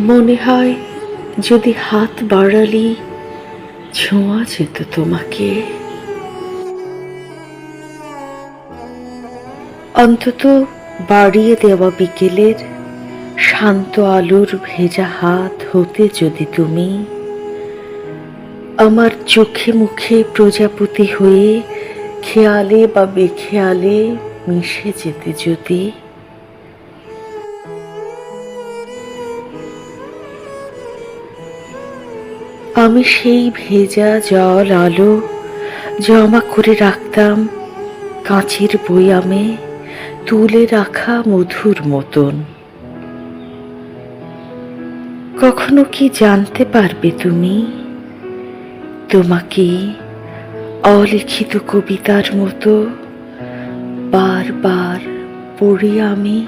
মনে হয় যদি হাত বাড়ালি ছোঁয়া যেত তোমাকে। অন্তত বাড়িয়ে দেওয়া বিকেলের শান্ত আলোর ভেজা হাত হতে যদি তুমি, আমার চোখে মুখে প্রজাপতি হয়ে খেয়ালে বা বেখেয়ালে মিশে যেতে যদি আমি সেই ভেজা জল আলো জমা করে রাখতাম কাঁচের বয়ামে তুলে রাখা মধুর মতন। কখনো কি জানতে পারবে তুমি? তোমাকে অলিখিত কবিতার মতো বারবার পড়ি আমি